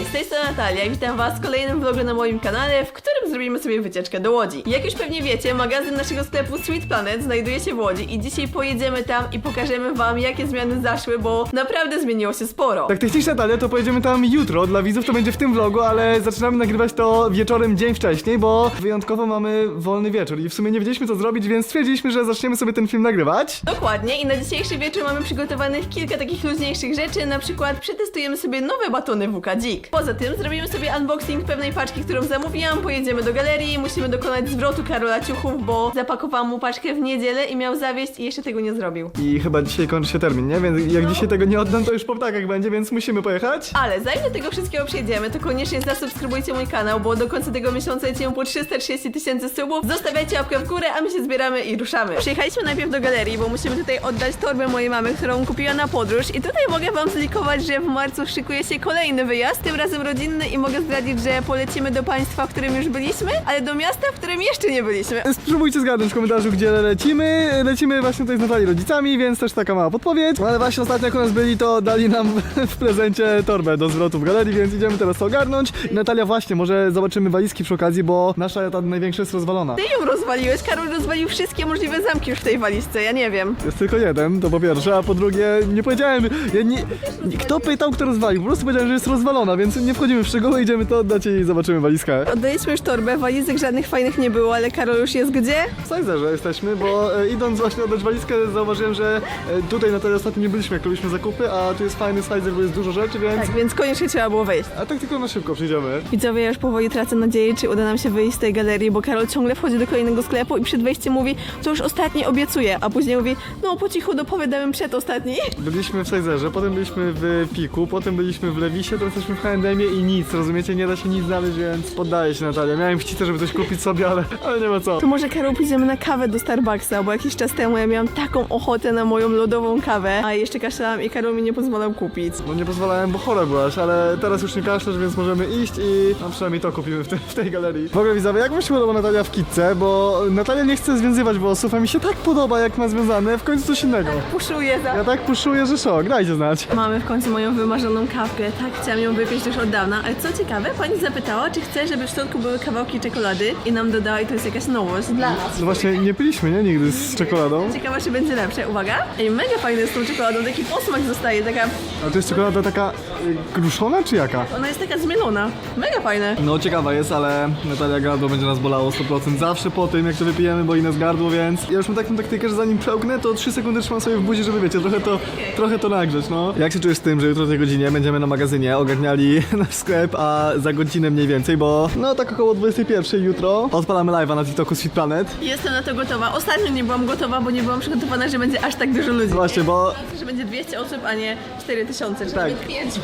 Tej strony Natalia i witam was w kolejnym vlogu na moim kanale, w którym zrobimy sobie wycieczkę do Łodzi. Jak już pewnie wiecie, magazyn naszego sklepu Sweet Planet znajduje się w Łodzi i dzisiaj pojedziemy tam i pokażemy wam jakie zmiany zaszły, bo naprawdę zmieniło się sporo. Tak technicznie Natalia, to pojedziemy tam jutro. Dla widzów to będzie w tym vlogu, ale zaczynamy nagrywać to wieczorem dzień wcześniej, bo wyjątkowo mamy wolny wieczór i w sumie nie wiedzieliśmy co zrobić, więc stwierdziliśmy, że zaczniemy sobie ten film nagrywać. Dokładnie i na dzisiejszy wieczór mamy przygotowanych kilka takich luźniejszych rzeczy, na przykład przetestujemy sobie nowe batony WK Dzik. Poza tym zrobimy sobie unboxing pewnej paczki, którą zamówiłam, pojedziemy do galerii, musimy dokonać zwrotu Karola Ciuchów, bo zapakowałam mu paczkę w niedzielę i miał zawieźć i jeszcze tego nie zrobił. I chyba dzisiaj kończy się termin, nie? Więc jak dzisiaj tego nie oddam, to już po ptakach będzie, więc musimy pojechać. Ale zanim do tego wszystkiego przejdziemy, to koniecznie zasubskrybujcie mój kanał, bo do końca tego miesiąca lecimy po 330 tysięcy subów. Zostawiajcie łapkę w górę, a my się zbieramy i ruszamy. Przyjechaliśmy najpierw do galerii, bo musimy tutaj oddać torbę mojej mamy, którą kupiła na podróż. I tutaj mogę wam zlikować, że w marcu szykuje się kolejny wyjazd, tym razem rodzinny i mogę zdradzić, że polecimy do państwa, w którym już byliśmy, ale do miasta, w którym jeszcze nie byliśmy. Spróbujcie zgadnąć w komentarzu, gdzie lecimy. Lecimy właśnie tutaj z Natalii rodzicami, więc też taka mała podpowiedź. No ale właśnie ostatnio jak u nas byli, to dali nam w prezencie torbę do zwrotu w galerii, więc idziemy teraz to ogarnąć. I Natalia właśnie, może zobaczymy walizki przy okazji, bo nasza ta największa jest rozwalona. Ty ją rozwaliłeś, Karol rozwalił wszystkie możliwe zamki już w tej walizce, ja nie wiem. Jest tylko jeden, to po pierwsze, a po drugie nie powiedziałem, ja nie, nie, kto pytał, kto rozwalił, po prostu powiedziałem, że jest rozwalona, więc nie wchodzimy w szczegóły, idziemy to oddać i zobaczymy walizkę. Oddaliśmy już torbę, walizek żadnych fajnych nie było, ale Karol już jest gdzie? W Sizerze jesteśmy, bo e, idąc właśnie oddać walizkę zauważyłem, że e, tutaj na tej ostatnio nie byliśmy, jak robiliśmy zakupy, a tu jest fajny Sizer, bo jest dużo rzeczy, więc... Tak, więc koniecznie trzeba było wejść. A tak tylko na szybko przyjdziemy. Widzowie, ja już powoli tracę nadzieję, czy uda nam się wyjść z tej galerii, bo Karol ciągle wchodzi do kolejnego sklepu i przed wejściem mówi, to już ostatni obiecuję, a później mówi, no po cichu dopowiadałem przedostatni. Byliśmy w Sizerze, potem byliśmy w Piku, potem byliśmy w Lewisie, teraz jesteśmy w H&M i nic, rozumiecie? Nie da się nic znaleźć, więc poddaję się Natalia. Miałem chcicę, żeby coś kupić sobie, ale, ale nie ma co. To może Karol pójdziemy na kawę do Starbucksa, bo jakiś czas temu ja miałam taką ochotę na moją lodową kawę, a jeszcze kaszlałam i Karol mi nie pozwalał kupić. No nie pozwalałem, bo chora byłaś, ale teraz już nie kaszlesz, więc możemy iść i no przynajmniej to kupimy w, te, w tej galerii. W ogóle widzowie, jak wam się podoba Natalia w kitce, bo Natalia nie chce związywać włosów, a mi się tak podoba jak ma związane, w końcu coś innego. Puszuję za... Ja tak puszuję, że szok, dajcie znać. Mamy w końcu moją wymarzoną kawkę. Tak chciałam ją wypić już od dawna. Ale co ciekawe, pani zapytała, czy chce, żeby w środku były kawałki czekolady i nam dodała i to jest jakaś nowość dla nas. No właśnie, nie piliśmy, nie? Nigdy z czekoladą. Ciekawa, czy będzie lepsze. Uwaga! Ej, mega fajne z tą czekoladą, taki posmak zostaje, taka... A to jest czekolada taka y, gruszona, czy jaka? Ona jest taka zmielona. Mega fajne. No ciekawa jest, ale Natalia gardło będzie nas bolało 100% zawsze po tym, jak to wypijemy, boli nas gardło, więc ja już mam taką taktykę, że zanim przełknę, to 3 sekundy trzymam sobie w buzi, żeby wiecie, trochę to, trochę to nagrzeć, no. Jak się czujesz z tym, że jutro o tej godzinie będziemy na magazynie ogarniali nasz sklep, a za godzinę mniej więcej, bo no tak około 21 jutro odpalamy live'a na TikToku Sweet Planet. Jestem na to gotowa. Ostatnio nie byłam gotowa, bo nie byłam przygotowana, że będzie aż tak dużo ludzi. Właśnie, bo Że będzie 200 osób, a nie 4000, czy Tak. tak. 5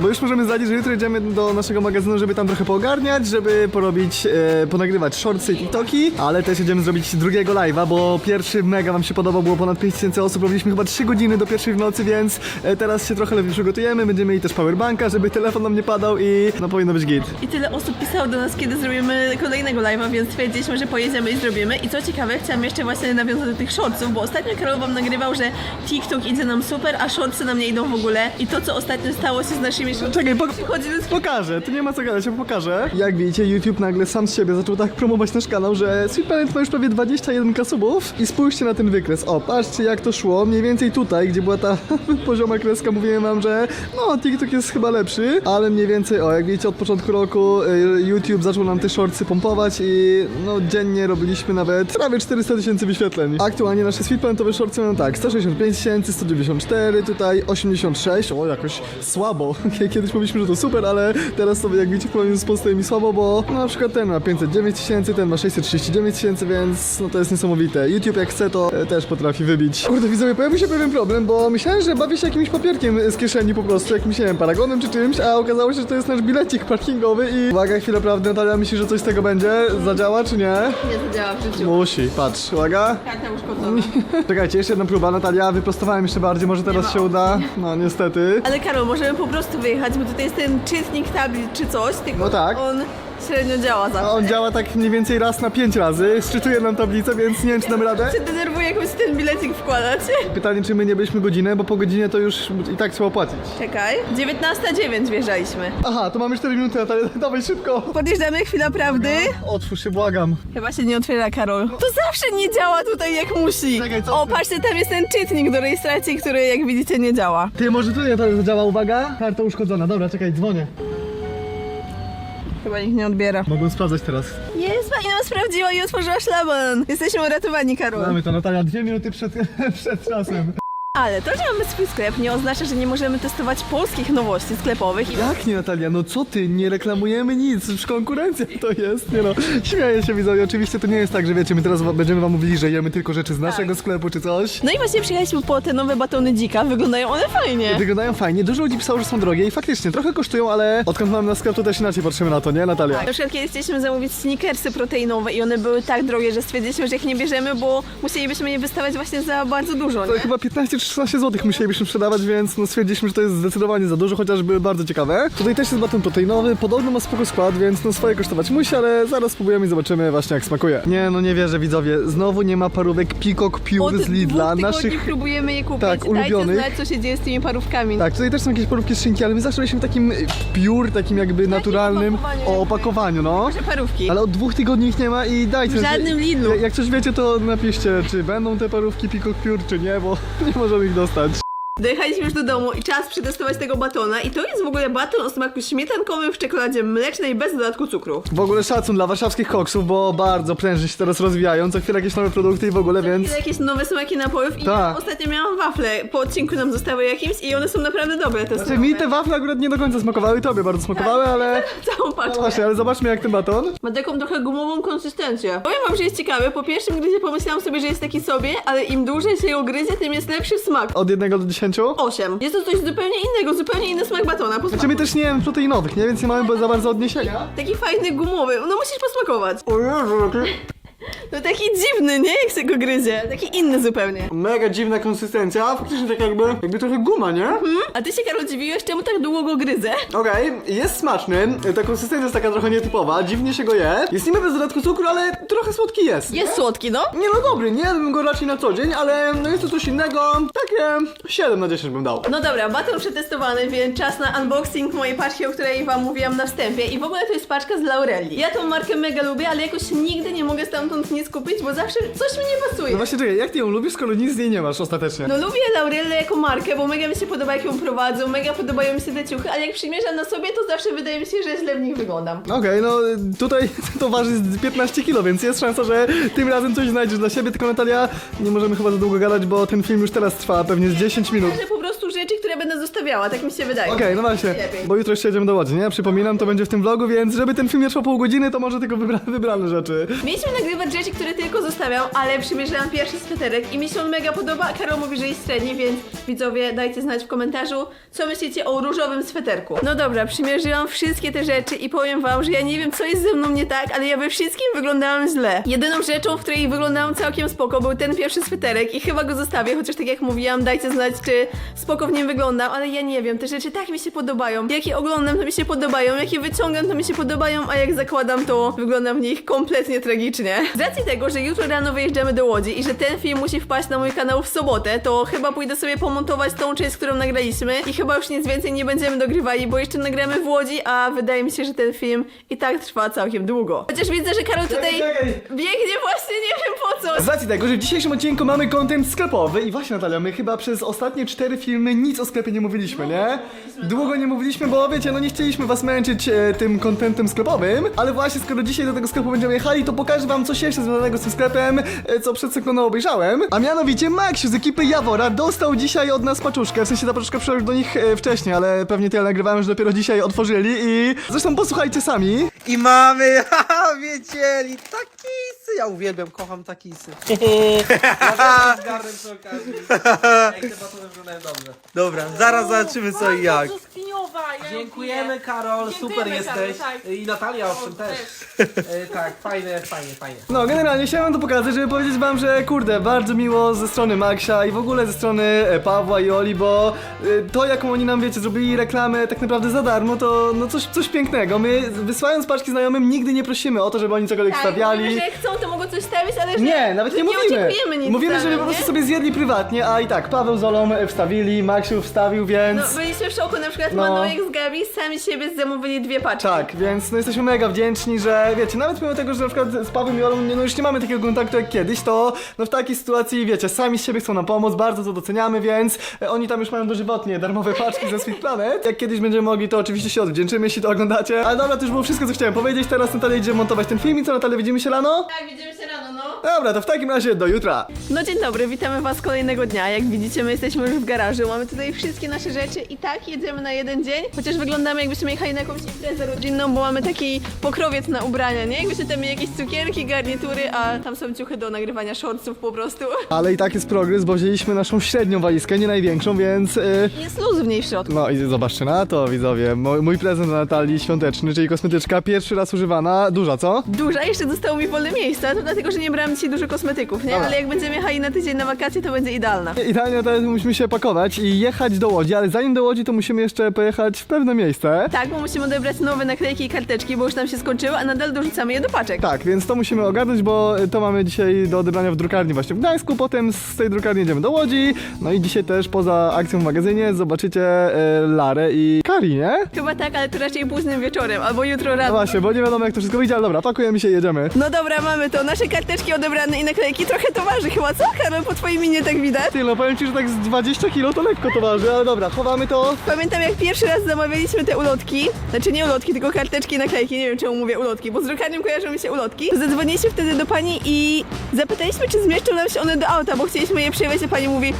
Bo już możemy zdradzić, że jutro idziemy do naszego magazynu, żeby tam trochę poogarniać, żeby porobić, e, ponagrywać shortsy i TikToki, ale też jedziemy zrobić drugiego live'a, bo pierwszy mega nam się podobał, było ponad 5000 osób, robiliśmy chyba 3 godziny do pierwszej w nocy, więc e, teraz się trochę lepiej przygotujemy, będziemy mieli też powerbanka, żeby telefon nam nie padał i no powinno być git. I tyle osób pisało do nas, kiedy zrobimy kolejnego live'a, więc stwierdziliśmy, że pojedziemy i zrobimy. I co ciekawe, chciałam jeszcze właśnie nawiązać do tych shortsów, bo ostatnio Karol wam nagrywał, że TikTok idzie nam super, a shortsy nam nie idą w ogóle. I to, co ostatnio stało się z naszymi shortsami, Czekaj, po, przychodzi do pokażę, tu nie ma co gadać, ja pokażę. Jak widzicie, YouTube nagle sam z siebie zaczął tak promować nasz kanał, że Sweet Planet ma już prawie 21 subów i spójrzcie na ten wykres. O, patrzcie jak to szło, mniej więcej tutaj, gdzie była ta pozioma kreska, mówiłem wam, że no, TikTok jest chyba lepszy, ale mniej więcej, o, jak widzicie, od początku roku y, YouTube zaczął nam te shortsy pompować i no, dziennie robiliśmy nawet prawie 400 tysięcy wyświetleń. Aktualnie nasze Sweet Planetowe shortsy mają tak, 165 tysięcy, 194, tutaj 86, o, jakoś słabo. Kiedyś mówiliśmy, że to super, ale teraz sobie, jak widzicie, w porównaniu z postawiami słabo, bo no, na przykład ten ma 509 tysięcy, ten ma 639 tysięcy, więc no to jest niesamowite. YouTube jak chce, to e, też potrafi wybić. Kurde, widzowie, pojawił się pewien problem, bo myślałem, że bawię się jakimś papierkiem z kieszeni po prostu, jakimś, nie wiem, paragonem czy czymś, a okazało się, że to jest nasz bilecik parkingowy i... Uwaga, chwilę prawdy, Natalia myśli, że coś z tego będzie? Zadziała czy nie? Nie zadziała w życiu. Musi, patrz, uwaga. Karta uszkodzona. Czekajcie, jeszcze jedna próba, Natalia, wyprostowałem jeszcze bardziej, może teraz ma się uda. No, niestety. Ale Karol, możemy po prostu wyjechać, bo tutaj jest ten czytnik tablic czy coś, tylko No tak. on Średnio działa A zawsze. on działa tak mniej więcej raz na pięć razy, szczytuje nam tablicę, więc nie wiem czy damy radę. Cię denerwuje, jak musi ten bilecik wkładać. Pytanie, czy my nie byliśmy godzinę, bo po godzinie to już i tak trzeba płacić. Czekaj. 19.09 wjeżdżaliśmy. Aha, to mamy 4 minuty, Natalia, dawaj szybko. Podjeżdżamy, chwila prawdy. Otwórz się, błagam. Chyba się nie otwiera, Karol. To zawsze nie działa tutaj jak musi. Czekaj, co O, ty? patrzcie, tam jest ten czytnik do rejestracji, który jak widzicie nie działa. Ty, może tu nie to zadziała, uwaga. Karta uszkodzona, dobra, czekaj, dzwonię. Chyba nikt nie odbiera. Mogą sprawdzać teraz. Jest, pani nam sprawdziła i otworzyła szlaban. Jesteśmy uratowani, Karol. Mamy to, Natalia, dwie minuty przed, przed czasem. Ale to, że mamy swój sklep nie oznacza, że nie możemy testować polskich nowości sklepowych i Jak nie, Natalia? No co ty? Nie reklamujemy nic, już konkurencja to jest. Nie no, śmieję się widzowie. Oczywiście to nie jest tak, że wiecie, my teraz wa- będziemy wam mówili, że jemy tylko rzeczy z naszego sklepu czy coś. No i właśnie przyjechaliśmy po te nowe batony dzika, wyglądają one fajnie. Wyglądają fajnie, dużo ludzi pisało, że są drogie i faktycznie trochę kosztują, ale odkąd mamy na sklep, to też inaczej patrzymy na to, nie Natalia? Na przykład kiedyś chcieliśmy zamówić sneakersy proteinowe i one były tak drogie, że stwierdziliśmy, że ich nie bierzemy, bo musielibyśmy je wystawiać właśnie za bardzo dużo, To nie? chyba 15 czy 16 zł musielibyśmy sprzedawać, więc no stwierdziliśmy, że to jest zdecydowanie za dużo, chociaż były bardzo ciekawe. Tutaj też jest baton proteinowy, podobno ma spoko skład, więc no swoje kosztować musi, ale zaraz spróbujemy i zobaczymy właśnie jak smakuje. Nie, no nie wierzę widzowie, znowu nie ma parówek Peacock Pure z Lidla, dwóch tygodni naszych... próbujemy je kupić. Tak, Dajcie ulubionych. znać, co się dzieje z tymi parówkami. Tak, tutaj też są jakieś parówki z szynki, ale my zawsze byliśmy takim pure, takim jakby naturalnym opakowaniu o jakby. opakowaniu, no. Że parówki. Ale od dwóch tygodni ich nie ma i dajcie. W żadnym Lidlu. Jak, coś wiecie, to napiszcie, czy będą te parówki Peacock Pure, czy nie, bo nie możemy ich dostać. Dojechaliśmy już do domu i czas przetestować tego batona i to jest w ogóle baton o smaku śmietankowym w czekoladzie mlecznej bez dodatku cukru. W ogóle szacun dla warszawskich koksów, bo bardzo prężnie się teraz rozwijają, co chwilę jakieś nowe produkty i w ogóle, więc... Więc... Jakieś nowe smaki napojów i Tak. ostatnio miałam wafle, po odcinku nam zostały jakimś i one są naprawdę dobre te Znaczy mi te wafle akurat nie do końca smakowały, tobie bardzo smakowały, ale... Całą No paczkę. właśnie, ale zobaczmy jak ten baton. Ma taką trochę gumową konsystencję. Powiem wam, że jest ciekawy. Po pierwszym gryzie pomyślałam sobie, że jest taki sobie, ale im dłużej się go gryzie, tym jest lepszy smak. Od jednego do dziesięciu. 8. Jest to coś zupełnie innego, zupełnie inny smak batona. Znaczy Posmakuj. my też nie jemy proteinowych, nie? Więc nie mamy za bardzo odniesienia. Taki fajny gumowy. No musisz posmakować. O Jezu, jaki... No taki dziwny, nie? Jak się go gryzie. Taki inny zupełnie. Mega dziwna konsystencja, faktycznie tak jakby, jakby trochę guma, nie? A ty się, Karol, dziwiłeś, czemu tak długo go gryzę? Okej, jest smaczny, ta konsystencja jest taka trochę nietypowa, dziwnie się go je. Jest niby bez dodatku cukru, ale trochę słodki jest. Jest słodki, no? Nie no dobry, nie jadłbym go raczej na co dzień, ale no jest to coś innego, takie 7 na 10 bym dał. No dobra, baton przetestowany, więc czas na unboxing mojej paczki, o której wam mówiłam na wstępie. I w ogóle to jest paczka z Laurelli. Ja tą markę mega lubię, ale jakoś nigdy nie mogę stamtąd nic kupić, bo zawsze coś mi nie pasuje. No właśnie czekaj, jak ty ją lubisz, skoro nic z niej nie masz ostatecznie? No lubię Laurellę jako markę, bo mega mi się podoba jak ją prowadzą, mega podobają mi się te ciuchy, ale jak przymierzam na sobie, to zawsze wydaje mi się, że źle w nich wyglądam. Okej, no tutaj to waży z 15 kilo, więc jest szansa, że tym razem coś znajdziesz dla siebie, tylko Natalia, nie możemy chyba za długo gadać, bo ten film już teraz trwa pewnie z 10 minut. Że po prostu rzeczy, które będę zostawiała, tak mi się wydaje. Okej, no właśnie, Lepiej. bo jutro jeszcze jedziemy do Łodzi, nie? Przypominam, to będzie w tym vlogu, więc żeby ten film nie trwał pół godziny, to może tylko wybra wybrane rzeczy. Mieliśmy nagrywać rzeczy, które tylko zostawiam, ale przymierzałam pierwszy sweterek i mi się on mega podoba. Karol mówi, że jest średni, więc widzowie dajcie znać w komentarzu, co myślicie o różowym sweterku. No dobra, przymierzyłam wszystkie te rzeczy i powiem wam, że ja nie wiem, co jest ze mną nie tak, ale ja we wszystkim wyglądałam źle. Jedyną rzeczą, w której wyglądałam całkiem spoko, był ten pierwszy sweterek i chyba go zostawię, chociaż tak jak mówiłam, dajcie znać, czy spoko w nim wyglądam, ale ja nie wiem, te rzeczy tak mi się podobają. Jak je oglądam, to mi się podobają, jak je wyciągam, to mi się podobają, a jak zakładam, to wyglądam w nich kompletnie tragicznie. Z racji tego, że jutro rano wyjeżdżamy do Łodzi i że ten film musi wpaść na mój kanał w sobotę, to chyba pójdę sobie pomontować tą część, którą nagraliśmy i chyba już nic więcej nie będziemy dogrywali, bo jeszcze nagramy w Łodzi, a wydaje mi się, że ten film i tak trwa całkiem długo. Chociaż widzę, że Karol tutaj Czekaj. biegnie właśnie nie wiem po co. Z racji tego, że w dzisiejszym odcinku mamy content sklepowy i właśnie Natalia, my chyba przez ostatnie cztery filmy nic o sklepie nie mówiliśmy, nie? Długo nie mówiliśmy, bo wiecie, no nie chcieliśmy was męczyć e, tym contentem sklepowym, ale właśnie skoro dzisiaj do tego sklepu będziemy jechali, to pokażę wam coś jeszcze związanego z tym sklepem, e, co przed sekundą obejrzałem. A mianowicie Maxiu z ekipy Jawora dostał dzisiaj od nas paczuszkę, w sensie ta paczuszka przyszła już do nich e, wcześniej, ale pewnie tyle nagrywałem, że dopiero dzisiaj otworzyli i zresztą posłuchajcie sami. I mamy, haha, wiedzieli, taki Ja uwielbiam, kocham takie kisy. Ja też z garnem przy okazji. Ej, te batony wyglądają dobrze. Dobra, zaraz zobaczymy co i jak. Dziękujemy Karol, super jesteś. I Natalia owszem też. E, tak, fajne, fajnie, fajnie. No, generalnie chciałem to pokazać, żeby powiedzieć wam, że kurde, bardzo miło ze strony Maxia i w ogóle ze strony e, Pawła i Oli, bo e, to jaką oni nam, wiecie, zrobili reklamę tak naprawdę za darmo, to no coś, coś pięknego. My wysyłając paczki znajomym nigdy nie prosimy o to, żeby oni cokolwiek stawiali. mówimy, że chcą, to mogą coś stawić, ale że Nie, nawet nie nie mówimy. oczekujemy nic Mówimy, żeby po prostu nie? sobie zjedli prywatnie, a i tak Paweł z Olą e, wstawili, Maksiu wstawił, więc... No, byliśmy w szoku, na przykład No. Manojek z Gabi sami siebie zamówili dwie paczki. Tak, więc no jesteśmy mega wdzięczni, że wiecie, nawet mimo tego, że na przykład z Pawłem i Olą nie- no już nie mamy takiego kontaktu jak kiedyś, to no w takiej sytuacji, wiecie, sami z siebie chcą nam pomóc, bardzo to doceniamy, więc e, oni tam już mają dożywotnie darmowe paczki ze Sweet Planet. Jak kiedyś będziemy mogli, to oczywiście się odwdzięczymy, jeśli to oglądacie. Ale dobra, to już było wszystko, co chciałem powiedzieć. Teraz Natalia idzie montować ten film i co, Natalia, widzimy się rano? Tak, widzimy się rano, no. Dobra, to w takim razie do jutra. No dzień dobry, witamy was kolejnego dnia. Jak widzicie, my jesteśmy już w garażu. Mamy tutaj wszystkie nasze rzeczy i tak jedziemy na jeden dzień. Chociaż wyglądamy jakbyśmy jechali na jakąś imprezę rodzinną, bo mamy taki pokrowiec na ubrania, nie? Jakbyśmy tam mieli jakieś cukierki, garnitury, a tam są ciuchy do nagrywania shortsów po prostu. Ale i tak jest progres, bo wzięliśmy naszą średnią walizkę, nie największą, więc... Yy... Jest luz w niej w środku. No i zobaczcie na to, widzowie. Mój, mój prezent dla Natalii świąteczny, czyli kosmetyczka, pierwszy raz używana. Duża, co? Duża, jeszcze zostało mi wolne miejsce, to dlatego, że nie brałam dzisiaj dużo kosmetyków, nie? Dobra. Ale jak będziemy jechali na tydzień na wakacje, to będzie idealna. Idealnie teraz musimy się pakować i jechać do Łodzi, ale zanim do Łodzi, to musimy jeszcze pojechać w pewne miejsce. Tak, bo musimy odebrać nowe naklejki i karteczki, bo już nam się skończyły, a nadal dorzucamy je do paczek. Tak, więc to musimy ogarnąć, bo to mamy dzisiaj do odebrania w drukarni właśnie w Gdańsku, potem z tej drukarni jedziemy do Łodzi, no i dzisiaj też poza akcją w magazynie zobaczycie e, Larę i Kari, nie? Chyba tak, ale to raczej późnym wieczorem, albo jutro No rano. właśnie, bo nie wiadomo jak to wszystko wyjdzie, ale dobra, pakujemy się i jedziemy. No dobra, mamy to. Nasze karteczki odebrane i naklejki. Trochę to waży chyba, co Karol? Po twojej minie tak widać. Ty, no powiem ci, że tak z 20 kilo to lekko to waży, ale dobra, chowamy to. Pamiętam jak pierwszy raz zamawialiśmy te ulotki, znaczy nie ulotki, tylko karteczki i naklejki, nie wiem czemu mówię ulotki, bo z drukarnią kojarzą mi się ulotki. Zadzwoniliśmy wtedy do pani i zapytaliśmy, czy zmieszczą nam się one do auta, bo chcieliśmy je przejechać, a pani mówi,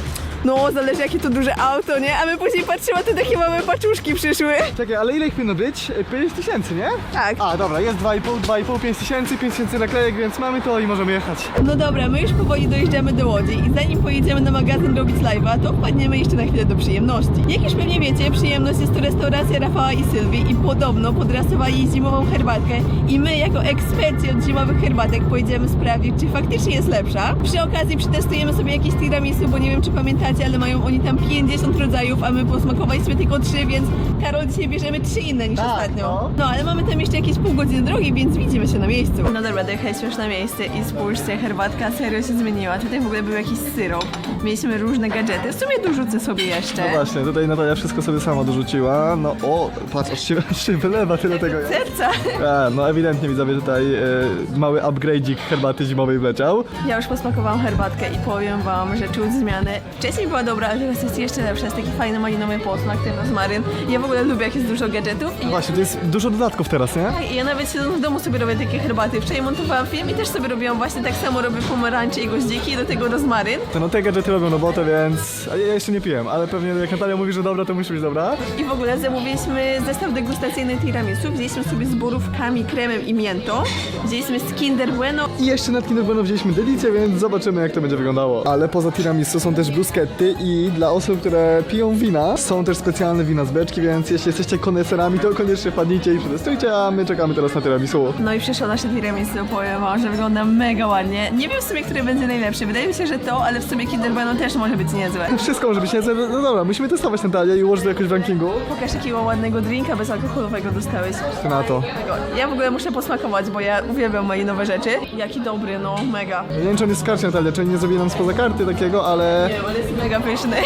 no zależy jakie to duże auto, nie? A my później patrzymy, a te takie małe paczuszki przyszły. Czekaj, ale ile ich powinno być? 5 tysięcy, nie? Tak. A, dobra, jest 2,5, 2,5, 5 tysięcy, 5 tysięcy naklejek, więc mamy to i możemy jechać. No dobra, my już powoli dojeżdżamy do Łodzi i zanim pojedziemy na magazyn robić live'a, to wpadniemy jeszcze na chwilę do przyjemności. Jak już pewnie wiecie, przyjemność jest to restauracja Rafała i Sylwii i podobno podrasowali zimową herbatkę i my jako eksperci od zimowych herbatek pojedziemy sprawdzić, czy faktycznie jest lepsza. Przy okazji przetestujemy sobie jakieś tiramisu, bo nie wiem czy pamiętacie, ale mają oni tam 50 rodzajów, a my posmakowaliśmy tylko 3, więc Karol dzisiaj bierzemy 3 inne niż Tak, ostatnio. no. No, ale mamy tam jeszcze jakieś pół godziny drogi, więc widzimy się na miejscu. No dobra, dojechaliśmy już na miejsce i spójrzcie, herbatka serio się zmieniła. Tutaj w ogóle był jakiś syrop. Mieliśmy różne gadżety. W sumie dorzucę sobie jeszcze. No właśnie, tutaj Natalia wszystko sobie sama dorzuciła. No o, patrz, aż się, aż się wylewa tyle tego. Serca. A, no ewidentnie widzowie tutaj e, mały upgrade'ik herbaty zimowej wleciał. Ja już posmakowałam herbatkę i powiem wam, że czuć zmianę. Wcześniej była dobra, ale teraz jest jeszcze lepsza. Jest taki fajny malinowy posmak, ten rozmaryn. Ja w ogóle lubię, jak jest dużo gadżetów. I właśnie, to jest dużo dodatków teraz, nie? Tak, i ja nawet siedząc w domu sobie robię takie herbaty. Wczoraj montowałam film i też sobie robiłam właśnie tak samo robię pomarańcze i goździki i do tego rozmaryn. To no te gadżety robią robotę, więc... A ja jeszcze nie piłem, ale pewnie jak Natalia mówi, że dobra, to musi być dobra. I w ogóle zamówiliśmy zestaw degustacyjny tiramisu. Wzięliśmy sobie z borówkami, kremem i miętą. Wzięliśmy z Kinder Bueno. I jeszcze na Kinder Bueno wzięliśmy delicję, więc zobaczymy jak to będzie wyglądało. Ale poza tiramisu są też i dla osób, które piją wina, są też specjalne wina z beczki, więc jeśli jesteście koneserami, to koniecznie wpadnijcie i przetestujcie, a my czekamy teraz na tiramisu. No i przyszło nasze tiramisu, powiem wam, że wygląda mega ładnie. Nie wiem w sumie, który będzie najlepszy. Wydaje mi się, że to, ale w sumie Kinder Bueno też może być niezłe. Wszystko może być niezłe, no dobra, musimy testować Natalię i ułożyć to jakoś w rankingu. Pokaż jakiego ładnego drinka bezalkoholowego dostałeś. Ty na to. Ja w ogóle muszę posmakować, bo ja uwielbiam moje nowe rzeczy. Jaki dobry, no mega. Ja nie wiem, czy on jest skarcie Natalia, czy nie zrobi nam spoza karty takiego, ale... Nie jest mega pyszny.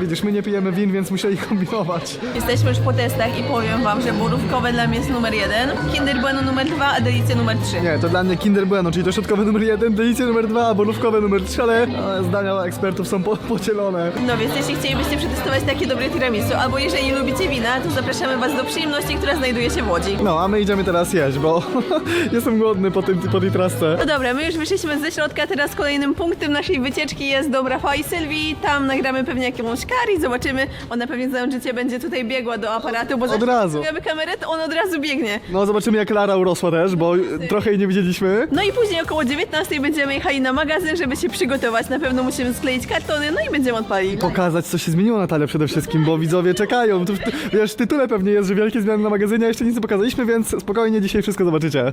Widzisz, my nie pijemy win, więc musieli kombinować. Jesteśmy już po testach i powiem wam, że borówkowe dla mnie jest numer jeden, Kinder Bueno numer dwa, a Delicja numer trzy. Nie, to dla mnie Kinder Bueno, czyli to środkowe numer jeden, delicje numer dwa, a borówkowe numer trzy, ale zdania ekspertów są po, podzielone. No więc jeśli chcielibyście przetestować takie dobre tiramisu, albo jeżeli lubicie wina, to zapraszamy was do przyjemności, która znajduje się w Łodzi. No, a my idziemy teraz jeść, bo jestem głodny po, tym, po tej trasce. No dobra, my już wyszliśmy ze środka, teraz kolejnym punktem naszej wycieczki jest dom Rafała i Sylwii, tam nagramy pewnie jakąś kari, zobaczymy. Ona pewnie znając życie będzie tutaj biegła do aparatu, bo Od zawsze razu. jak kamerę, to on od razu biegnie. No zobaczymy jak Lara urosła też, bo trochę jej nie widzieliśmy. No i później około 19 będziemy jechali na magazyn, żeby się przygotować. Na pewno musimy skleić kartony, no i będziemy odpalić. Pokazać co się zmieniło Natalia przede wszystkim, bo widzowie czekają. Tu, wiesz, w tytule pewnie jest, że wielkie zmiany na magazynie, a jeszcze nic nie pokazaliśmy, więc spokojnie dzisiaj wszystko zobaczycie.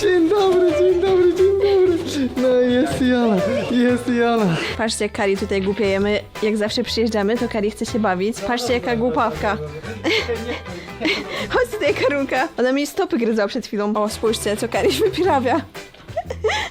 Dzień dobry, dzień dobry, dzień dobry. No jest Jala, jest Jala. Patrzcie, jak Kari tutaj głupiejemy. Jak zawsze przyjeżdżamy, to Kari chce się bawić. Patrzcie, jaka głupawka. Chodź tutaj, Karunka. Ona mi stopy gryzła przed chwilą. O, spójrzcie, co Kari wyprawia.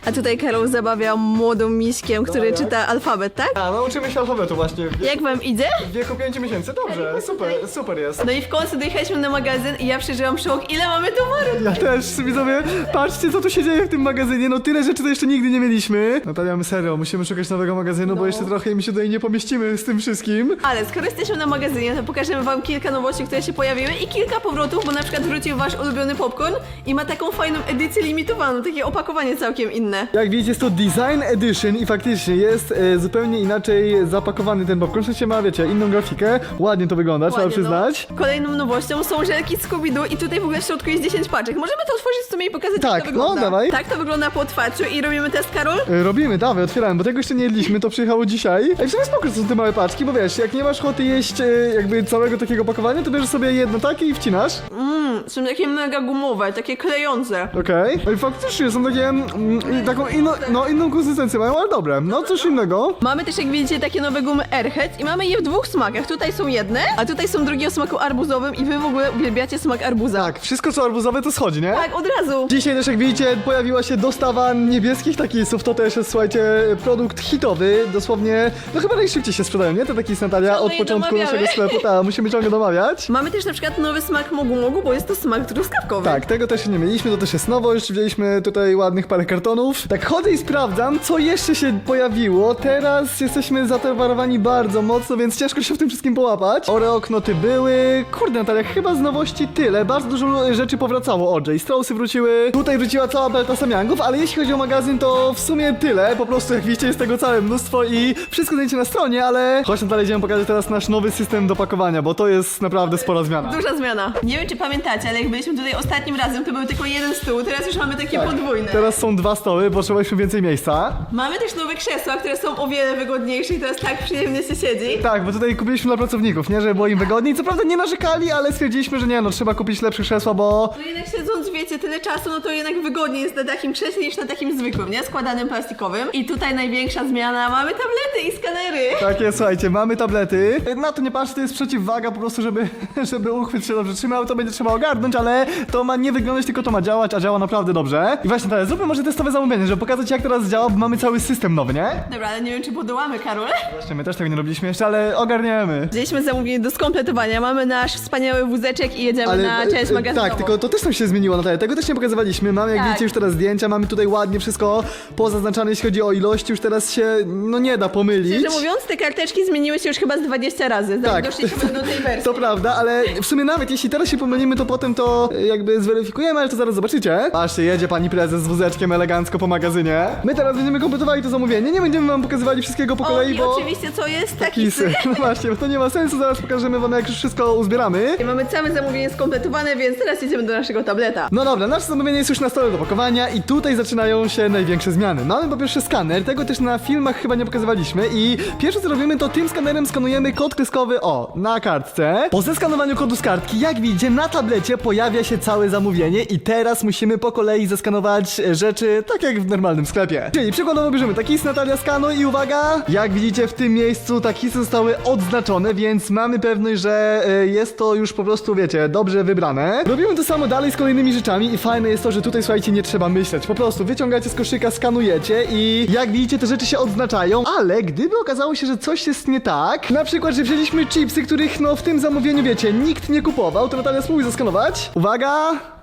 A tutaj Karol zabawia młodą miśkiem, który czyta alfabet, tak? A, nauczymy się alfabetu właśnie. W, Jak wam idzie? w wieku 5 miesięcy, dobrze, super, super jest. No i w końcu dojechaliśmy na magazyn i ja przeżyłam szok, ile mamy towaru. Ja też, widzowie, patrzcie co tu się dzieje w tym magazynie, no tyle rzeczy to jeszcze nigdy nie mieliśmy. Natalia, my serio, musimy szukać nowego magazynu, bo jeszcze trochę mi się tutaj nie pomieścimy z tym wszystkim. Ale skoro jesteśmy na magazynie, to pokażemy wam kilka nowości, które się pojawiły i kilka powrotów, bo na przykład wrócił wasz ulubiony popcorn i ma taką fajną edycję limitowaną, takie opakowanie całkiem inne. Jak widzicie, jest to Design Edition i faktycznie jest e, zupełnie inaczej zapakowany ten popcorn. W sensie ma, wiecie, inną grafikę. Ładnie to wygląda, trzeba Ładnie, przyznać. No. Kolejną nowością są żelki z Scooby-Doo i tutaj w ogóle w środku jest 10 paczek. Możemy to otworzyć w sumie i pokazać, Tak, jak to no, wygląda. dawaj. Tak to wygląda po otwarciu i robimy test, Karol? E, Robimy, dawaj, otwieramy, bo tego jeszcze nie jedliśmy, to przyjechało dzisiaj. Ej, w sumie spoko, że są te małe paczki, bo wiesz, jak nie masz ochoty jeść e, jakby całego takiego opakowania, to bierzesz sobie jedno takie i wcinasz. Mmm, są takie mega gumowe, takie klejące. Okej. No i faktycznie są takie, mm, i taką inno, no, inną konsystencję mają, ale dobre. No, coś innego. Mamy też, jak widzicie, takie nowe gumy Airhead i mamy je w dwóch smakach. Tutaj są jedne, a tutaj są drugie o smaku arbuzowym i wy w ogóle uwielbiacie smak arbuza. Tak, wszystko co arbuzowe to schodzi, nie? Tak, od razu. Dzisiaj też jak widzicie pojawiła się dostawa niebieskich takisów, to też jest słuchajcie produkt hitowy, dosłownie, no chyba najszybciej się sprzedają, nie? Te takisy Natalia od je początku domawiamy. naszego sklepu, tak, musimy ciągle domawiać. Mamy też na przykład nowy smak mogu mogu, bo jest to smak truskawkowy. Tak, tego też nie mieliśmy, to też jest nowo, już wzięliśmy tutaj ładnych parę kartonów. Tak chodzę i sprawdzam, co jeszcze się pojawiło, teraz jesteśmy zatowarowani bardzo mocno, więc ciężko się w tym wszystkim połapać. Oreo knoty były, kurde Natalia, chyba z nowości tyle, bardzo dużo rzeczy powracało, OJ, Straussy wróciły, tutaj wróciła cała belta samiangów, ale jeśli chodzi o magazyn, to w sumie tyle, po prostu jak widzicie jest tego całe mnóstwo i wszystko znajdziecie na stronie, ale chodź Natalia, idziemy pokazać teraz nasz nowy system do pakowania, bo to jest naprawdę spora zmiana. Duża zmiana. Nie wiem, czy pamiętacie, ale jak byliśmy tutaj ostatnim razem, to był tylko jeden stół, teraz już mamy takie podwójne. Tak. Teraz są dwa stoły, potrzebowaliśmy więcej miejsca. Mamy też nowe krzesła, które są o wiele wygodniejsze i teraz tak przyjemnie się siedzi. Tak, bo tutaj kupiliśmy dla pracowników, nie? Żeby było im wygodniej. Co prawda nie narzekali, ale stwierdziliśmy, że nie, no trzeba kupić lepsze krzesła, bo... No jednak siedząc, wiecie, tyle czasu, no to jednak wygodniej jest na takim krześle niż na takim zwykłym, nie? Składanym plastikowym. I tutaj największa zmiana, mamy tablety i skanery. Tak jest, słuchajcie, mamy tablety. Na to nie patrzcie, to jest przeciwwaga po prostu, żeby, żeby uchwyt się dobrze trzymał, to będzie trzeba ogarnąć, ale to ma nie wyglądać, tylko to ma działać, a działa naprawdę dobrze. I właśnie teraz zróbmy może testowe zamówienie, żeby pokazać jak teraz działa, bo mamy cały system nowy, nie? Dobra, ale nie wiem, czy podołamy, Karol. Właśnie, my też tego nie robiliśmy jeszcze, ale ogarniemy. Wzięliśmy zamówienie do skompletowania, mamy nasz wspaniały wózeczek i jedziemy na część e, magazynową. Tak, tylko to też tam się zmieniło Natalia, tego też nie pokazywaliśmy. Mamy, jak Tak. widzicie, już teraz zdjęcia, mamy tutaj ładnie wszystko pozaznaczane, jeśli chodzi o ilości, już teraz się, no nie da pomylić. Szczerze mówiąc, te karteczki zmieniły się już chyba z 20 razy, zanim Tak. doszliśmy do tej wersji. To prawda, ale w sumie nawet jeśli teraz się pomylimy, to potem to e, jakby zweryfikujemy, ale to zaraz zobaczycie. Patrzcie, jedzie pani prezes z wózeczkiem elegancko po magazynie. My teraz będziemy kompletowali to zamówienie, nie będziemy wam pokazywali wszystkiego po O, kolei, i bo... oczywiście co jest? Kisy. Takisy. No właśnie, bo to nie ma sensu, zaraz pokażemy wam jak już wszystko uzbieramy. I Mamy całe zamówienie skompletowane, więc teraz jedziemy do naszego tableta. No dobra, nasze zamówienie jest już na stole do pakowania i tutaj zaczynają się największe zmiany. Mamy po pierwsze skaner, tego też na filmach chyba nie pokazywaliśmy i pierwsze co robimy to tym skanerem skanujemy kod kreskowy o, na kartce. Po zeskanowaniu kodu z kartki, jak widzicie, na tablecie pojawia się całe zamówienie i teraz musimy po kolei zeskanować e, rzeczy tak jak w normalnym sklepie. Czyli przykładowo bierzemy takis Natalia skanuj i uwaga, jak widzicie w tym miejscu takisy zostały odznaczone, więc mamy pewność, że e, jest to już po prostu, wiecie, dobrze wybrane. Robimy to samo dalej z kolejnymi rzeczami i fajne jest to, że tutaj słuchajcie, nie trzeba myśleć. Po prostu wyciągacie z koszyka, skanujecie i jak widzicie, te rzeczy się odznaczają, ale gdyby okazało się, że coś jest nie tak, na przykład, że wzięliśmy chipsy, których no w tym zamówieniu, wiecie, nikt nie kupował, to Natalia spróbuj zaskanować. Uwaga!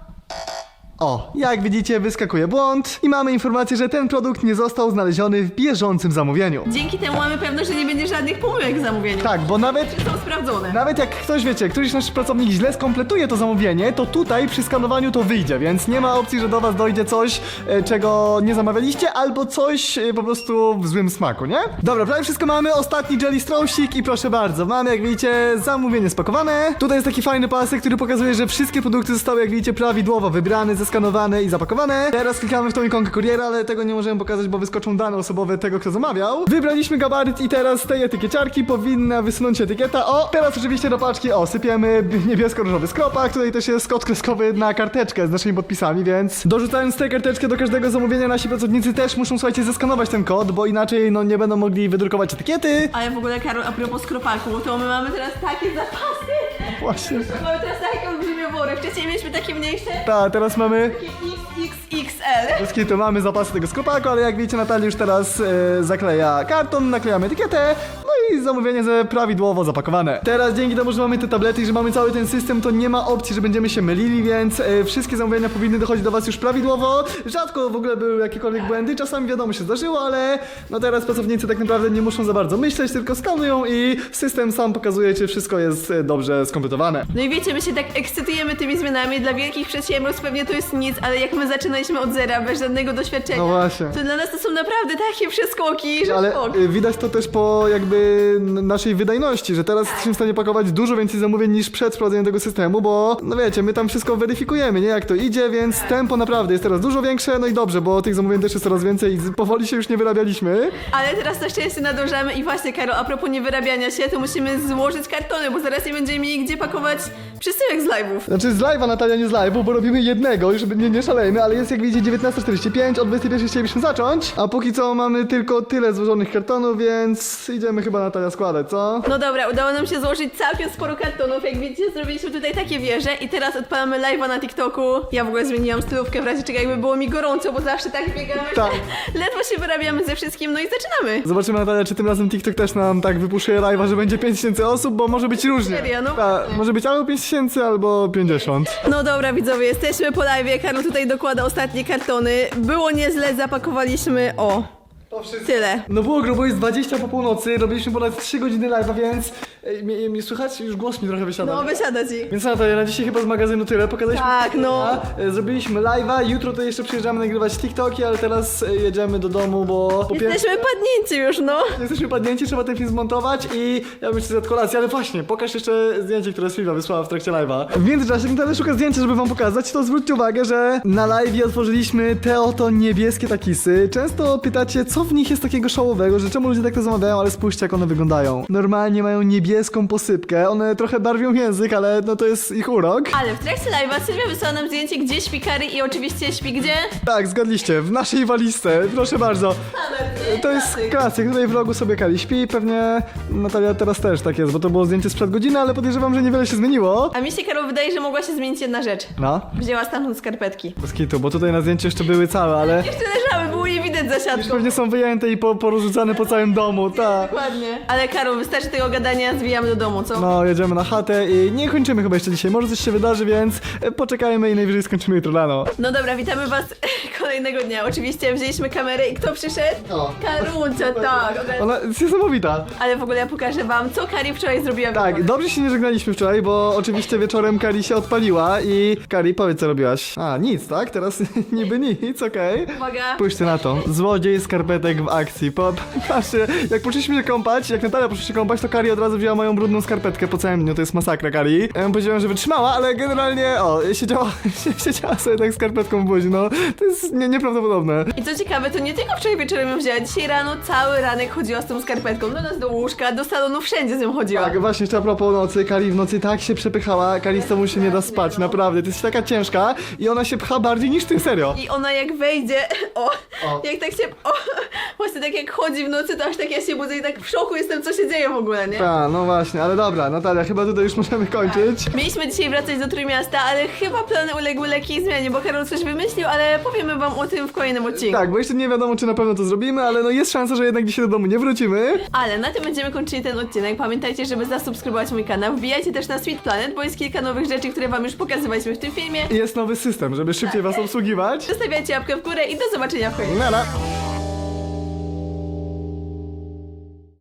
O, jak widzicie, wyskakuje błąd i mamy informację, że ten produkt nie został znaleziony w bieżącym zamówieniu. Dzięki temu mamy pewność, że nie będzie żadnych pomyłek w zamówieniu. Tak, bo nawet Są sprawdzone. Nawet jak ktoś, wiecie, któryś nasz pracownik źle skompletuje to zamówienie, to tutaj przy skanowaniu to wyjdzie, więc nie ma opcji, że do was dojdzie coś, e, czego nie zamawialiście, albo coś e, po prostu w złym smaku, nie? Dobra, prawie wszystko mamy, ostatni jelly strowsik i proszę bardzo, mamy jak widzicie zamówienie spakowane. Tutaj jest taki fajny pasek, który pokazuje, że wszystkie produkty zostały jak widzicie prawidłowo wybrane, zeskanowane i zapakowane. Teraz klikamy w tą ikonkę kuriera, ale tego nie możemy pokazać, bo wyskoczą dane osobowe tego, kto zamawiał. Wybraliśmy gabaryt i teraz z tej etykieciarki powinna wysunąć etykieta. O, teraz oczywiście do paczki, o, sypiemy niebiesko-różowy skropak. Tutaj też jest kod kreskowy na karteczkę z naszymi podpisami, więc dorzucając tę karteczkę do każdego zamówienia, nasi pracownicy też muszą, słuchajcie, zeskanować ten kod, bo inaczej, no, nie będą mogli wydrukować etykiety. Ale w ogóle, Karol, a propos skropaku, to my mamy teraz takie zapasy. Właśnie. Mamy teraz takie olbrzymie wory. Wcześniej mieliśmy takie mniejsze, Tak, teraz mamy takie XXXL. Wszystkie to mamy zapasy tego skropaku, ale jak widzicie Natalia już teraz e, zakleja karton, naklejamy etykietę, no i zamówienie ze prawidłowo zapakowane. Teraz dzięki temu, że mamy te tablety i że mamy cały ten system, to nie ma opcji, że będziemy się mylili, więc e, wszystkie zamówienia powinny dochodzić do was już prawidłowo. Rzadko w ogóle były jakiekolwiek błędy, czasami wiadomo się zdarzyło, ale no teraz pracownicy tak naprawdę nie muszą za bardzo myśleć, tylko skanują i system sam pokazuje, czy wszystko jest e, dobrze skompletowane. No i wiecie, my się tak ekscytujemy tymi zmianami. Dla wielkich przedsiębiorstw pewnie to jest nic, ale jak my zaczynaliśmy od zera, bez żadnego doświadczenia, No właśnie. to dla nas to są naprawdę takie przeskoki, że Ale szok. y, widać to też po jakby naszej wydajności, że teraz jesteśmy w stanie pakować dużo więcej zamówień niż przed wprowadzeniem tego systemu, bo no wiecie, my tam wszystko weryfikujemy, nie jak to idzie, więc tempo naprawdę jest teraz dużo większe, no i dobrze, bo tych zamówień też jest coraz więcej i powoli się już nie wyrabialiśmy. Ale teraz na szczęście nadążamy i właśnie, Karol, a propos niewyrabiania się, to musimy złożyć kartony, bo zaraz nie będziemy mieli gdzie pakować przesyłek z live'ów. Znaczy z live'a Natalia nie z live'u, bo robimy jednego żeby nie, nie szalejmy, ale jest jak widzicie 19.45, od 21 chcielibyśmy zacząć, a póki co mamy tylko tyle złożonych kartonów, więc idziemy chyba Natalia składać, co? No dobra, udało nam się złożyć całkiem sporo kartonów. Jak widzicie, zrobiliśmy tutaj takie wieże i teraz odpalamy live'a na TikToku. Ja w ogóle zmieniłam stylówkę w razie czego jakby było mi gorąco, bo zawsze tak biegamy, Tak. ledwo się wyrabiamy ze wszystkim, no i zaczynamy. Zobaczymy Natalia, czy tym razem TikTok też nam tak wypuszuje live'a, że będzie 5000 osób, bo może być różnie. Serio, no Ta, może być albo 5000, albo 50. No dobra, widzowie, jesteśmy po live'ie. Karol tutaj dokłada ostatnie kartony. Było nieźle, zapakowaliśmy o To wszystko. tyle. No było grubo, jest 20 po północy, robiliśmy ponad 3 godziny live'a, więc ej, mnie, mnie słychać? Już głos mi trochę wysiada. No wysiada ci. Więc Natalia, na dzisiaj chyba z magazynu tyle, pokazaliśmy Tak, no. e, Zrobiliśmy live'a, jutro to jeszcze przyjeżdżamy nagrywać TikToki, ale teraz e, jedziemy do domu, bo po Jesteśmy padnięci już, no. jesteśmy padnięci, trzeba ten film zmontować i ja bym jeszcze zjadł kolację, ale właśnie, pokaż jeszcze zdjęcie, które Sylwia wysłała w trakcie live'a. W międzyczasie Natalia szuka zdjęcia, żeby wam pokazać, to zwróćcie uwagę, że na live'ie otworzyliśmy te oto niebieskie takisy. Często pytacie, co w nich jest takiego szałowego, że czemu ludzie tak to zamawiają, ale spójrzcie jak one wyglądają. Normalnie mają niebieską posypkę, one trochę barwią język, ale no to jest ich urok. Ale w trakcie live'a Sylwia wysłała nam zdjęcie, gdzie śpi Kary i oczywiście śpi gdzie? Tak, zgadliście, w naszej walizce, proszę bardzo. To jest Klasyk. tutaj w vlogu sobie Kali śpi, pewnie Natalia teraz też tak jest, bo to było zdjęcie sprzed godziny, ale podejrzewam, że niewiele się zmieniło. A mi się, Karol, wydaje, że mogła się zmienić jedna rzecz. No, Wzięła stamtąd skarpetki. bez kitu, bo tutaj na zdjęciu jeszcze były całe, ale Jeszcze leżały, było je widać za już siatką. pewnie są wyjęte i po, porozrzucane po całym domu, tak. Dokładnie. Ale Karol, wystarczy tego gadania, zwijamy do domu, co? No, jedziemy na chatę i nie kończymy chyba jeszcze dzisiaj, może coś się wydarzy, więc e, poczekajmy i najwyżej skończymy jutro rano. No dobra, witamy was kolejnego dnia. Oczywiście wzięliśmy kamerę i kto przyszedł? O. Karuncia, tak. Ona jest niesamowita. Ale w ogóle ja pokażę wam, co Kari wczoraj zrobiła. Tak, wieczorem. dobrze się nie żegnaliśmy wczoraj, bo oczywiście wieczorem Kari się odpaliła i Kari, powiedz co robiłaś. A, nic, tak? Teraz niby nic, okej. Uwaga. Spójrzcie na to. Złodziej skarpetek w akcji. Po, patrzcie, jak poszliśmy się kąpać, jak Natalia poszła się kąpać, to Kari od razu wzięła moją brudną skarpetkę po całym dniu. To jest masakra, Kari. Ja powiedziałem, że wytrzymała, ale generalnie, o, siedziała, siedziała sobie tak skarpetką w buzi, no. To jest nie, nieprawdopodobne. I co ciekawe, to nie tylko wczoraj wieczorem ją wzięła. Dzisiaj rano cały ranek chodziła z tą skarpetką. Do nas do łóżka, do salonu, wszędzie z nią chodziła. Tak, właśnie, jeszcze a propos nocy, Kari w nocy tak się przepychała, Kari z tobą się nie da spać, naprawdę. To jest taka ciężka i ona się pcha bardziej niż ty, serio. I ona jak wejdzie, o, O. Jak tak się... O, właśnie tak jak chodzi w nocy, to aż tak ja się budzę i tak w szoku jestem, co się dzieje w ogóle, nie? A, no właśnie, ale dobra, Natalia, chyba tutaj już możemy kończyć. Mieliśmy dzisiaj wracać do Trójmiasta, ale chyba plany uległy lekkiej zmianie, bo Karol coś wymyślił, ale powiemy wam o tym w kolejnym odcinku. Tak, bo jeszcze nie wiadomo, czy na pewno to zrobimy, ale no jest szansa, że jednak dzisiaj do domu nie wrócimy. Ale na tym będziemy kończyli ten odcinek. Pamiętajcie, żeby zasubskrybować mój kanał. Wbijajcie też na Sweet Planet, bo jest kilka nowych rzeczy, które wam już pokazywaliśmy w tym filmie. Jest nowy system, żeby szybciej was obsługiwać. Zostawiajcie łapkę w górę i do zobaczenia w kolejnym. Nara!